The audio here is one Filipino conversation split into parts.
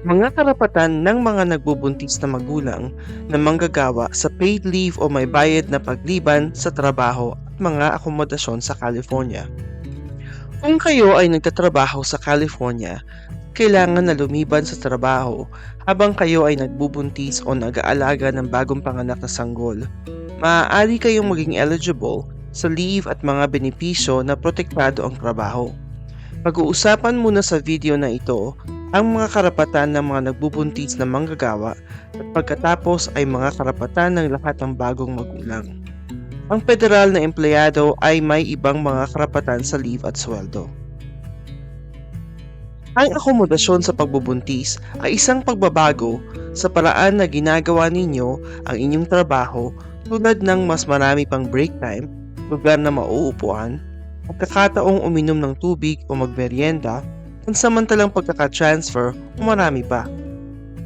Mga karapatan ng mga nagbubuntis na magulang na manggagawa sa paid leave o may bayad na pagliban sa trabaho at mga akomodasyon sa California. Kung kayo ay nagtatrabaho sa California, kailangan na lumiban sa trabaho habang kayo ay nagbubuntis o nag-aalaga ng bagong panganak na sanggol. Maaari kayong maging eligible sa leave at mga benepisyo na protektado ang trabaho. Pag-uusapan muna sa video na ito ang mga karapatan ng mga nagbubuntis na manggagawa at pagkatapos ay mga karapatan ng lahat ng bagong magulang. Ang federal na empleyado ay may ibang mga karapatan sa leave at sweldo. Ang akomodasyon sa pagbubuntis ay isang pagbabago sa paraan na ginagawa ninyo ang inyong trabaho tulad ng mas marami pang break time, lugar na mauupuan, pagkakataong uminom ng tubig o magmerienda, pansamantalang pagkaka-transfer o marami pa.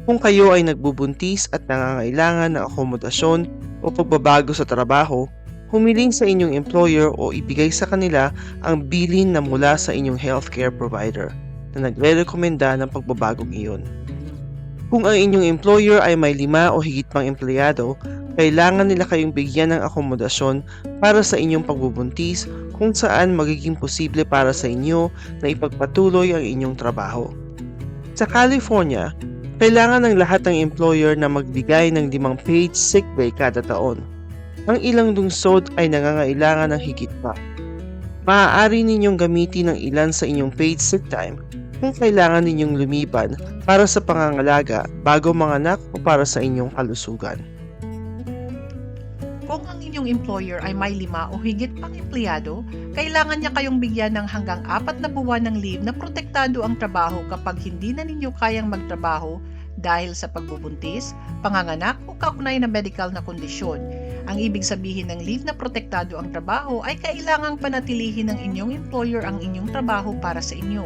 Kung kayo ay nagbubuntis at nangangailangan ng akomodasyon o pagbabago sa trabaho, humiling sa inyong employer o ibigay sa kanila ang bilin na mula sa inyong healthcare provider na nagre-rekomenda ng pagbabagong iyon. Kung ang inyong employer ay may lima o higit pang empleyado, kailangan nila kayong bigyan ng akomodasyon para sa inyong pagbubuntis kung saan magiging posible para sa inyo na ipagpatuloy ang inyong trabaho. Sa California, kailangan ng lahat ng employer na magbigay ng limang paid sick day kada taon. Ang ilang lungsod ay nangangailangan ng higit pa. Maaari ninyong gamitin ng ilan sa inyong paid sick time kung kailangan ninyong lumiban para sa pangangalaga bago manganak o para sa inyong kalusugan. Kung ang inyong employer ay may lima o higit pang empleyado, kailangan niya kayong bigyan ng hanggang apat na buwan ng leave na protektado ang trabaho kapag hindi na ninyo kayang magtrabaho dahil sa pagbubuntis, panganganak o kaugnay na medical na kondisyon. Ang ibig sabihin ng leave na protektado ang trabaho ay kailangang panatilihin ng inyong employer ang inyong trabaho para sa inyo.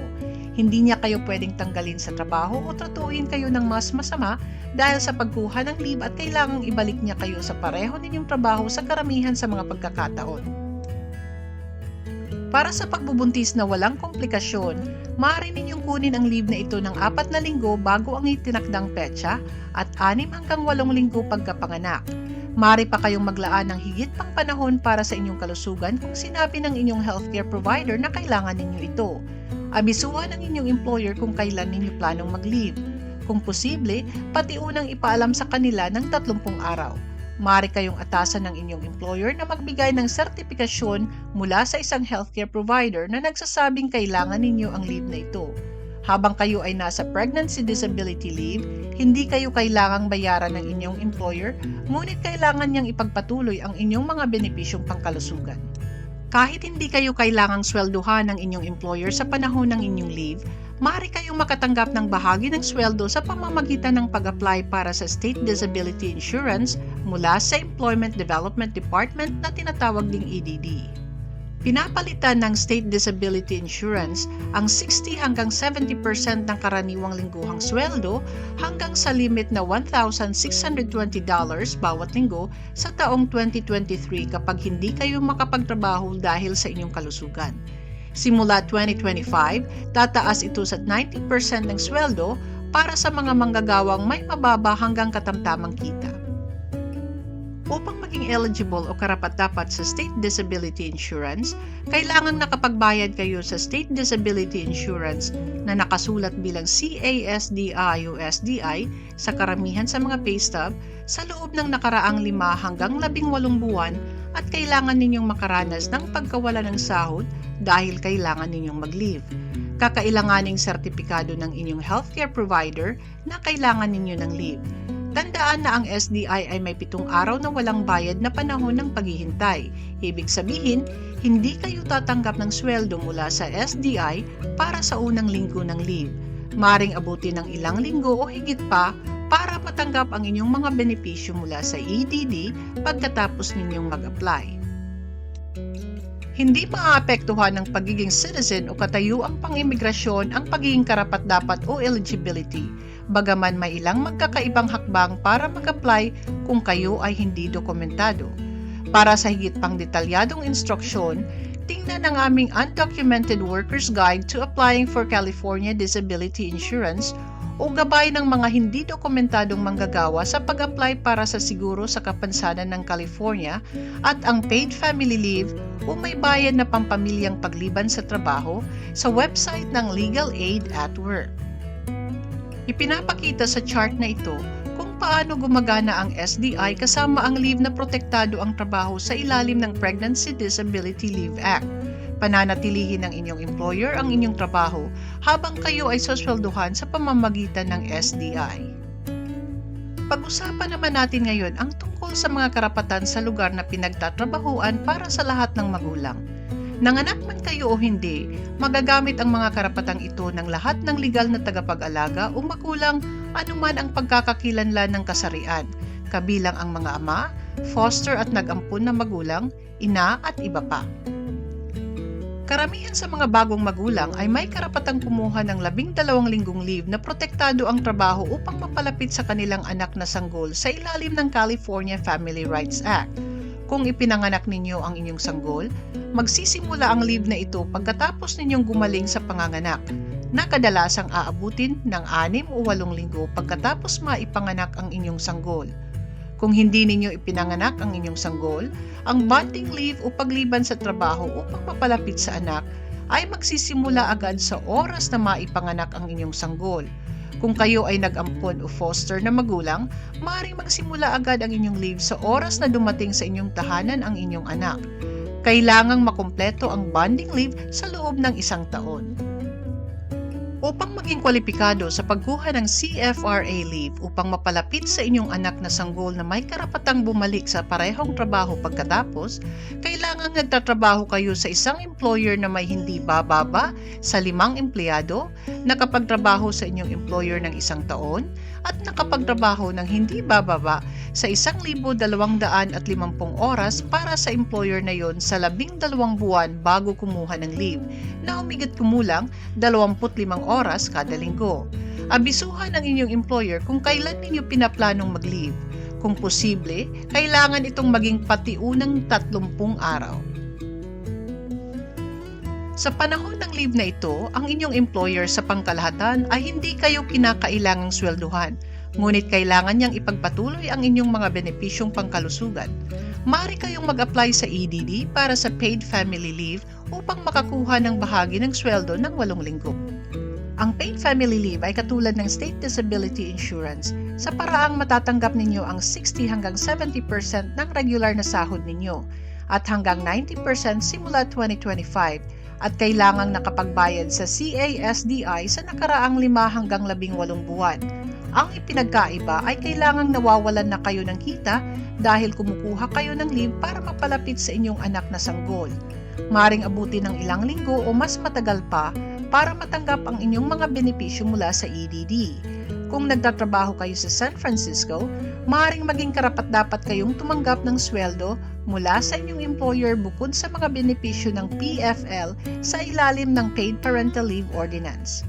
Hindi niya kayo pwedeng tanggalin sa trabaho o tratuhin kayo ng mas masama dahil sa pagkuha ng leave at kailangang ibalik niya kayo sa pareho ninyong trabaho sa karamihan sa mga pagkakataon. Para sa pagbubuntis na walang komplikasyon, maaari ninyong kunin ang leave na ito ng apat na linggo bago ang itinakdang petsa at anim hanggang walong linggo pagkapanganak. Maaari pa kayong maglaan ng higit pang panahon para sa inyong kalusugan kung sinabi ng inyong healthcare provider na kailangan ninyo ito. Abisuhan ng inyong employer kung kailan ninyo planong mag-leave. Kung posible, pati unang ipaalam sa kanila ng 30 araw. Maaari kayong atasan ng inyong employer na magbigay ng sertipikasyon mula sa isang healthcare provider na nagsasabing kailangan ninyo ang leave na ito. Habang kayo ay nasa pregnancy disability leave, hindi kayo kailangang bayaran ng inyong employer, ngunit kailangan niyang ipagpatuloy ang inyong mga benepisyong pangkalusugan. Kahit hindi kayo kailangang swelduhan ng inyong employer sa panahon ng inyong leave, maaari kayong makatanggap ng bahagi ng sweldo sa pamamagitan ng pag-apply para sa State Disability Insurance mula sa Employment Development Department na tinatawag ding EDD. Pinapalitan ng State Disability Insurance ang 60 hanggang 70% ng karaniwang lingguhang sweldo hanggang sa limit na $1,620 bawat linggo sa taong 2023 kapag hindi kayo makapagtrabaho dahil sa inyong kalusugan. Simula 2025, tataas ito sa 90% ng sweldo para sa mga manggagawang may mababa hanggang katamtamang kita. Upang maging eligible o karapat-dapat sa State Disability Insurance, kailangan nakapagbayad kayo sa State Disability Insurance na nakasulat bilang CASDI-USDI sa karamihan sa mga pay stub sa loob ng nakaraang 5 hanggang 18 buwan at kailangan ninyong makaranas ng pagkawala ng sahod dahil kailangan ninyong mag-leave. Kakailanganing sertipikado ng inyong healthcare provider na kailangan ninyo ng leave. Tandaan na ang SDI ay may pitong araw na walang bayad na panahon ng paghihintay. Ibig sabihin, hindi kayo tatanggap ng sweldo mula sa SDI para sa unang linggo ng leave. Maring abutin ng ilang linggo o higit pa para matanggap ang inyong mga benepisyo mula sa EDD pagkatapos ninyong mag-apply. Hindi maaapektuhan ng pagiging citizen o katayuang pang-imigrasyon ang pagiging karapat-dapat o eligibility bagaman may ilang magkakaibang hakbang para mag-apply kung kayo ay hindi dokumentado. Para sa higit pang detalyadong instruksyon, tingnan ang aming Undocumented Workers Guide to Applying for California Disability Insurance o gabay ng mga hindi dokumentadong manggagawa sa pag-apply para sa siguro sa kapansanan ng California at ang paid family leave o may bayad na pampamilyang pagliban sa trabaho sa website ng Legal Aid at Work. Ipinapakita sa chart na ito kung paano gumagana ang SDI kasama ang leave na protektado ang trabaho sa ilalim ng Pregnancy Disability Leave Act. Pananatilihin ng inyong employer ang inyong trabaho habang kayo ay sosweldohan sa pamamagitan ng SDI. Pag-usapan naman natin ngayon ang tungkol sa mga karapatan sa lugar na pinagtatrabahuan para sa lahat ng magulang. Nanganak man kayo o hindi, magagamit ang mga karapatang ito ng lahat ng legal na tagapag-alaga o magulang anuman ang pagkakakilanlan ng kasarian, kabilang ang mga ama, foster at nag-ampun na magulang, ina at iba pa. Karamihan sa mga bagong magulang ay may karapatang kumuha ng labing dalawang linggong leave na protektado ang trabaho upang mapalapit sa kanilang anak na sanggol sa ilalim ng California Family Rights Act. Kung ipinanganak ninyo ang inyong sanggol, magsisimula ang leave na ito pagkatapos ninyong gumaling sa panganganak, na kadalasang aabutin ng anim o walong linggo pagkatapos maipanganak ang inyong sanggol. Kung hindi ninyo ipinanganak ang inyong sanggol, ang bonding leave o pagliban sa trabaho upang mapalapit sa anak ay magsisimula agad sa oras na maipanganak ang inyong sanggol. Kung kayo ay nag-ampon o foster na magulang, maaaring magsimula agad ang inyong leave sa oras na dumating sa inyong tahanan ang inyong anak. Kailangang makumpleto ang bonding leave sa loob ng isang taon. Upang maging kwalipikado sa pagkuha ng CFRA leave upang mapalapit sa inyong anak na sanggol na may karapatang bumalik sa parehong trabaho pagkatapos, kailangang nagtatrabaho kayo sa isang employer na may hindi bababa sa limang empleyado, nakapagtrabaho sa inyong employer ng isang taon, at nakapagtrabaho ng hindi bababa sa isang libo dalawang daan at limampung oras para sa employer na yon sa labing dalawang buwan bago kumuha ng leave na humigit kumulang 25 oras kada linggo. Abisuhan ang inyong employer kung kailan ninyo pinaplanong mag-leave. Kung posible, kailangan itong maging patiunang 30 araw. Sa panahon ng leave na ito, ang inyong employer sa pangkalahatan ay hindi kayo kinakailangang swelduhan, ngunit kailangan niyang ipagpatuloy ang inyong mga benepisyong pangkalusugan. Mari kayong mag-apply sa EDD para sa paid family leave upang makakuha ng bahagi ng sweldo ng walong linggo. Ang paid family leave ay katulad ng state disability insurance sa paraang matatanggap ninyo ang 60 hanggang 70% ng regular na sahod ninyo at hanggang 90% simula 2025 at kailangang nakapagbayad sa CASDI sa nakaraang 5 hanggang 18 buwan. Ang ipinagkaiba ay kailangang nawawalan na kayo ng kita dahil kumukuha kayo ng leave para mapalapit sa inyong anak na sanggol. Maring abutin ng ilang linggo o mas matagal pa para matanggap ang inyong mga benepisyo mula sa EDD. Kung nagtatrabaho kayo sa San Francisco, maaaring maging karapat-dapat kayong tumanggap ng sweldo mula sa inyong employer bukod sa mga benepisyo ng PFL sa ilalim ng Paid Parental Leave Ordinance.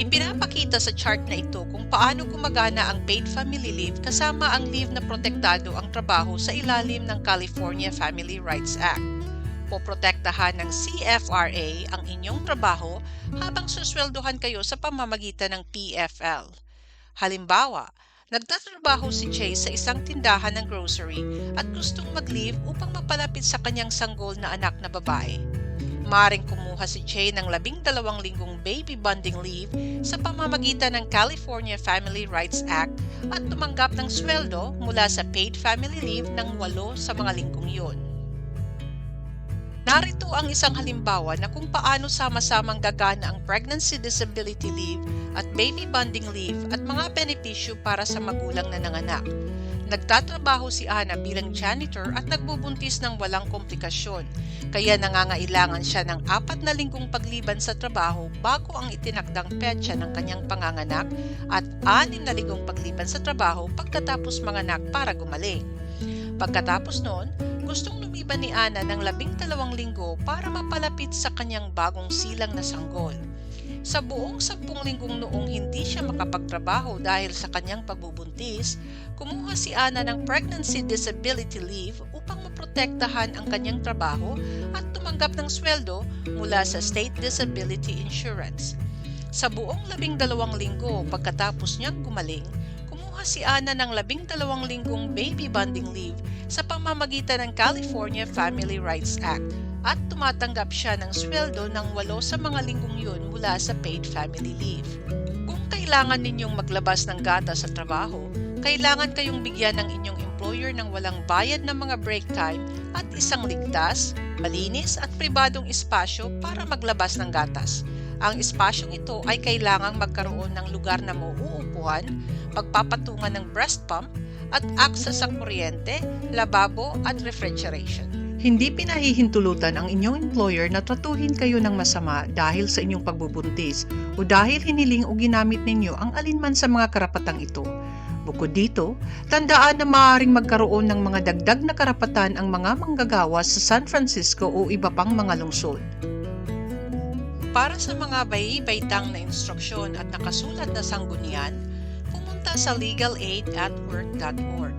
Ipinapakita sa chart na ito kung paano gumagana ang paid family leave kasama ang leave na protektado ang trabaho sa ilalim ng California Family Rights Act. Poprotektahan ng CFRA ang inyong trabaho habang susweldohan kayo sa pamamagitan ng PFL. Halimbawa, nagtatrabaho si Chase sa isang tindahan ng grocery at gustong mag-leave upang mapalapit sa kanyang sanggol na anak na babae. Maring kumuha si Jay ng labing dalawang linggong baby bonding leave sa pamamagitan ng California Family Rights Act at tumanggap ng sweldo mula sa paid family leave ng walo sa mga linggong yun. Narito ang isang halimbawa na kung paano sama-samang gagana ang pregnancy disability leave at baby bonding leave at mga benepisyo para sa magulang na nanganak. Nagtatrabaho si Ana bilang janitor at nagbubuntis ng walang komplikasyon, kaya nangangailangan siya ng apat na linggong pagliban sa trabaho bago ang itinakdang petsa ng kanyang panganganak at anim na linggong pagliban sa trabaho pagkatapos manganak para gumaling. Pagkatapos noon, gustong lumiban ni Ana ng labing dalawang linggo para mapalapit sa kanyang bagong silang na sanggol. Sa buong sampung linggong noong hindi siya makapagtrabaho dahil sa kanyang pagbubuntis, kumuha si Ana ng pregnancy disability leave upang maprotektahan ang kanyang trabaho at tumanggap ng sweldo mula sa State Disability Insurance. Sa buong labing dalawang linggo pagkatapos niyang gumaling, kumuha si Ana ng labing dalawang linggong baby bonding leave sa pamamagitan ng California Family Rights Act at tumatanggap siya ng sweldo ng walo sa mga linggong yun mula sa paid family leave. Kung kailangan ninyong maglabas ng gata sa trabaho, kailangan kayong bigyan ng inyong employer ng walang bayad ng mga break time at isang ligtas, malinis at pribadong espasyo para maglabas ng gatas. Ang espasyong ito ay kailangang magkaroon ng lugar na mauupuan, pagpapatungan ng breast pump, at access sa kuryente, lababo at refrigeration. Hindi pinahihintulutan ang inyong employer na tratuhin kayo ng masama dahil sa inyong pagbubuntis o dahil hiniling o ginamit ninyo ang alinman sa mga karapatang ito. Bukod dito, tandaan na maaaring magkaroon ng mga dagdag na karapatan ang mga manggagawa sa San Francisco o iba pang mga lungsod. Para sa mga bayi-baitang na instruksyon at nakasulat na sanggunian, pumunta sa legalaid@work.org.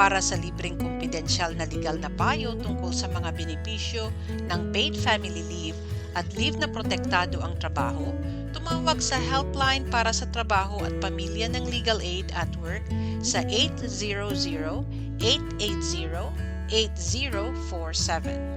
Para sa libreng kumpidensyal na legal na payo tungkol sa mga benepisyo ng paid family leave at leave na protektado ang trabaho, tumawag sa helpline para sa trabaho at pamilya ng Legal Aid at Work sa 800-880-8047.